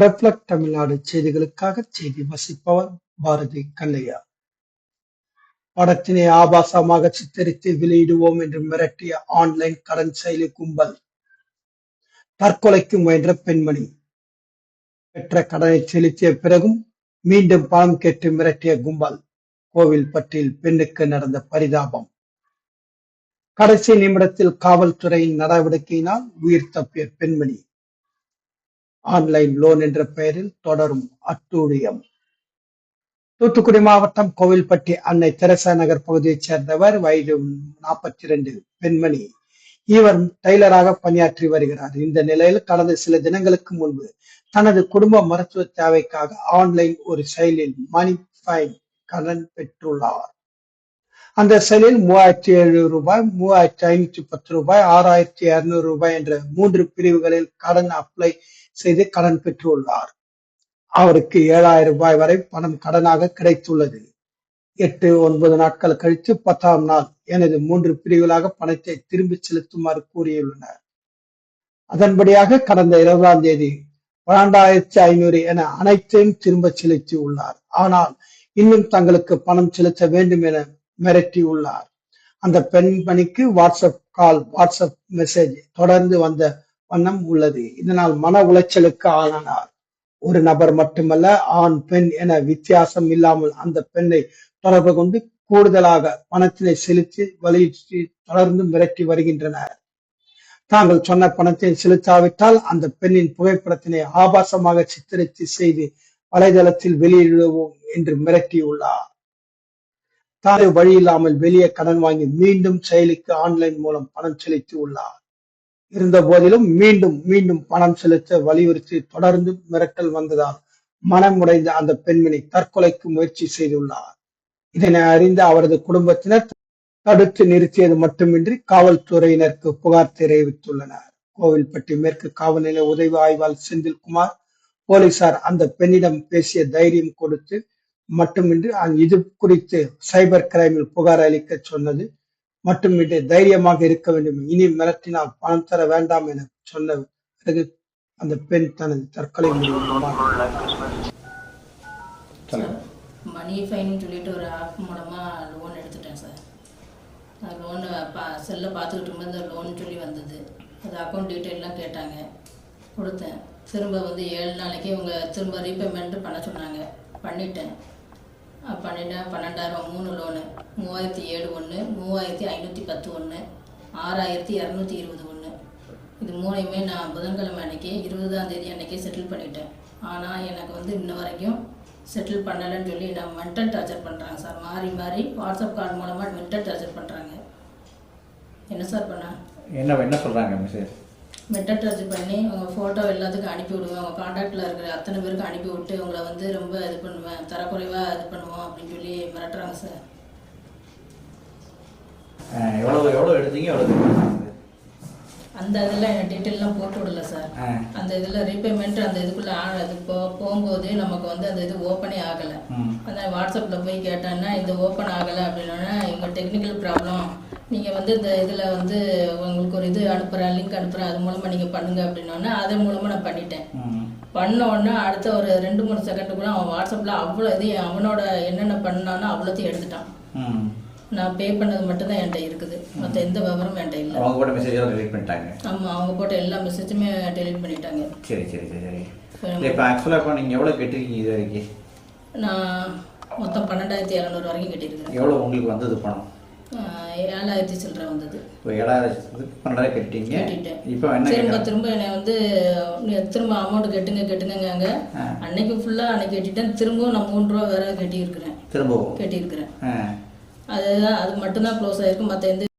Reflect Tamil Nadu செய்திகளுக்காக செய்தி வசிப்பவர் பாரதி கண்ணையா. படத்தினை ஆபாசமாக சித்தரித்து வெளியிடுவோம் என்று மிரட்டிய ஆன்லைன் கடன் செயலி கும்பல். தற்கொலைக்கு முயன்ற பெண்மணி. பெற்ற கடனை செலுத்திய பிறகும் மீண்டும் பணம் கேட்டு மிரட்டிய கும்பல். கோவில்பட்டியில் பெண்ணுக்கு நடந்த பரிதாபம். கடைசி நிமிடத்தில் காவல்துறையின் நடவடிக்கையினால் உயிர் தப்பிய பெண்மணி. ஆன்லைன் லோன் என்ற பெயரில் தொடரும் அட்டூழியம். தூத்துக்குடி மாவட்டம் கோவில்பட்டி அன்னை தெரசா நகர் பகுதியைச் சேர்ந்தவர் வயது நாற்பத்தி இரண்டு பெண்மணி. இவர் டெய்லராக பணியாற்றி வருகிறார். இந்த நிலையில் கடந்த சில தினங்களுக்கு முன்பு தனது குடும்ப மருத்துவ தேவைக்காக ஆன்லைன் ஒரு செயலில் மணி ஃபைன் கடன் பெற்றுள்ளார். அந்த செயலில் மூவாயிரத்தி எழுநூறு ரூபாய் மூவாயிரத்தி ஐநூத்தி பத்து ரூபாய் ஆறாயிரத்தி இருநூறு ரூபாய் என்ற மூன்று பிரிவுகளில் கடன் அப்ளை செய்து கடன் பெற்றுள்ளார். அவருக்கு ஏழாயிரம் ரூபாய் வரை பணம் கடனாக கிடைத்துள்ளது. எட்டு ஒன்பது நாட்கள் கழித்து பத்தாம் நாள் எனது மூன்று பிரிவுகளாக பணத்தை திரும்பி செலுத்துமாறு கூறியுள்ளனர். அதன்படியாக கடந்த இருபதாம் தேதி பன்னெண்டாயிரத்தி ஐநூறு என அனைத்தையும் திரும்ப செலுத்தி உள்ளார் ஆனால் இன்னும் தங்களுக்கு பணம் செலுத்த வேண்டும் என மிரட்டியுள்ளார். அந்த பெண்மணிக்கு வாட்ஸ்அப் கால் வாட்ஸ்அப் மெசேஜ் தொடர்ந்து வந்த வண்ணம் உள்ளது. இதனால் மன உளைச்சலுக்கு ஆளானார். ஒரு நபர் மட்டுமல்ல ஆண் பெண் என வித்தியாசம் இல்லாமல் அந்த பெண்ணை தொடர்பு கொண்டு கூடுதலாக பணத்தினை செலுத்தி வலியுறுத்தி தொடர்ந்து மிரட்டி வருகின்றனர். தாங்கள் சொன்ன பணத்தை செலுத்தாவிட்டால் அந்த பெண்ணின் புகைப்படத்தினை ஆபாசமாக சித்தரித்து செய்து வலைதளத்தில் வெளியிடுவோம் என்று மிரட்டியுள்ளார். தானே வழி இல்லாமல் வெளியே கடன் வாங்கி மீண்டும் செயலிக்கு ஆன்லைன் மூலம் பணம் செலுத்தி உள்ளார் இருந்த போதிலும் மீண்டும் மீண்டும் பணம் செலுத்த வலியுறுத்தி தொடர்ந்து மிரட்டல் வந்ததால் மனமுடைந்த அந்த பெண்மணி தற்கொலைக்கு முயற்சி செய்துள்ளார். இதனை அறிந்த அவரது குடும்பத்தினர் தடுத்து நிறுத்தியது மட்டுமின்றி காவல்துறையினருக்கு புகார் தெரிவித்துள்ளனர். கோவில்பட்டி மேற்கு காவல்நிலை உதவி ஆய்வாளர் செந்தில்குமார் போலீசார் அந்த பெண்ணிடம் பேசிய தைரியம் கொடுத்து மட்டுமின்றி இது குறித்து சைபர் கிரைமில் புகார் அளிக்க சொன்னது மட்டுமின்றி தைரியமாக இருக்க வேண்டும். இனி மிரட்டினால் பணம் தர வேண்டாம் என சொன்ன பிறகு அந்த பெண் தனது தற்கொலை மணி ஃபைன் சொல்லிட்டு ஒரு ஆப் மூலமா லோன் எடுத்துட்டேன் சார். லோன் செல்ல பார்த்துக்கிட்டு இருக்கும்போது அந்த லோன் சொல்லி வந்தது. அது அக்கௌண்ட் டீட்டெயிலாம் கேட்டாங்க. கொடுத்தேன். திரும்ப வந்து ஏழு நாளைக்கு இவங்க திரும்ப ரீபேமெண்ட் பண்ண சொன்னாங்க. பண்ணிட்டேன். பன்னெண்டு பன்னெண்டாயிரம் மூணு லோனு மூவாயிரத்தி ஏழு ஒன்று மூவாயிரத்தி ஐநூற்றி பத்து ஒன்று ஆறாயிரத்தி இரநூத்தி இருபது ஒன்று இது மூணையுமே நான் புதன்கிழமை அன்னைக்கு இருபதாம் தேதி அன்னைக்கே செட்டில் பண்ணிட்டேன். ஆனால் எனக்கு வந்து இன்ன வரைக்கும் செட்டில் பண்ணலைன்னு சொல்லி நான் மென்டல் டார்ச்சர் பண்ணுறாங்க சார் மாறி மாறி வாட்ஸ்அப் கார்டு மூலமாக மென்டல் டார்ச்சர் பண்ணுறாங்க என்ன சார் பண்ண? என்ன என்ன சொல்கிறாங்க மெசேஜ் மெட்டர் டச் பண்ணி உங்கள் ஃபோட்டோ எல்லாத்துக்கும் அனுப்பி விடுவேன் உங்கள் காண்டாக்டில் இருக்கிற அத்தனை பேருக்கு அனுப்பி விட்டு உங்களை வந்து ரொம்ப இது பண்ணுவேன் தரக்குறைவாக இது பண்ணுவோம் அப்படின்னு சொல்லி மிரட்டுறாங்க சார் எவ்வளோ எவ்வளோ எடுத்தீங்க எவ்வளோ அந்த இதில் எனக்கு டீட்டெயிலாம் போட்டு விடல சார். அந்த இதில் ரீபேமெண்ட் அந்த இதுக்குள்ளே அது போ போகும்போது நமக்கு வந்து அந்த இது ஓப்பனே ஆகலை. அந்த வாட்ஸ்அப்பில் போய் கேட்டேன்னா இது ஓப்பன் ஆகலை அப்படின்னா இவங்க டெக்னிக்கல் ப்ராப்ளம் நீங்கள் வந்து இந்த இதில் வந்து உங்களுக்கு ஒரு இது அனுப்புகிறேன் லிங்க் அனுப்புகிறேன் அது மூலமாக நீங்கள் பண்ணுங்க அப்படின்னோடனே அதன் மூலமாக நான் பண்ணிட்டேன். பண்ண உடனே அடுத்த ஒரு ரெண்டு மூணு செகண்டுக்குள்ள அவன் வாட்ஸ்அப்பில் அவ்வளோ இது அவனோட என்னென்ன பண்ணானோ அவ்வளோத்தையும் எடுத்துட்டான். நான் பே பண்ணது மட்டும்தான் என்கிட்ட இருக்குது. மற்ற எந்த விவரமும் என்கிட்ட இல்லை. அவங்க கூட மெசேஜ் delete பண்ணிட்டாங்க. ஆமாம் அவங்க போட்ட எல்லா மெசேஜுமே டெலிட் பண்ணிட்டாங்க. சரி சரி சரி சரி. இப்போ ஆக்சுவலாக இப்போ நீங்கள் எவ்வளோ கட்டிருக்கீங்க இது வரைக்கும்? நான் மொத்தம் பன்னெண்டாயிரத்தி இரநூறு வரைக்கும் கட்டியிருக்கிறேன் எவ்வளோ உங்களுக்கு வந்தது பணம்? ஏழாயிரத்தி சில்லற வந்தது. இப்போ ஏழாயிரத்துக்கு பன்னெண்டாயிரம் கட்டிட்டீங்க. இப்போ என்ன திரும்ப திரும்ப என்னை வந்து திரும்ப அமௌண்ட் கட்டுங்க கட்டுங்கங்க. அன்னைக்கு ஃபுல்லாக அன்னைக்கு கட்டிட்டேன். திரும்பவும் நான் மூணு ரூபா வேற கட்டியிருக்கிறேன் திரும்பவும்? கட்டியிருக்கிறேன் அது அதுதான் அது மட்டும்தான் க்ளோஸ் ஆகிருக்கும் மற்ற எந்த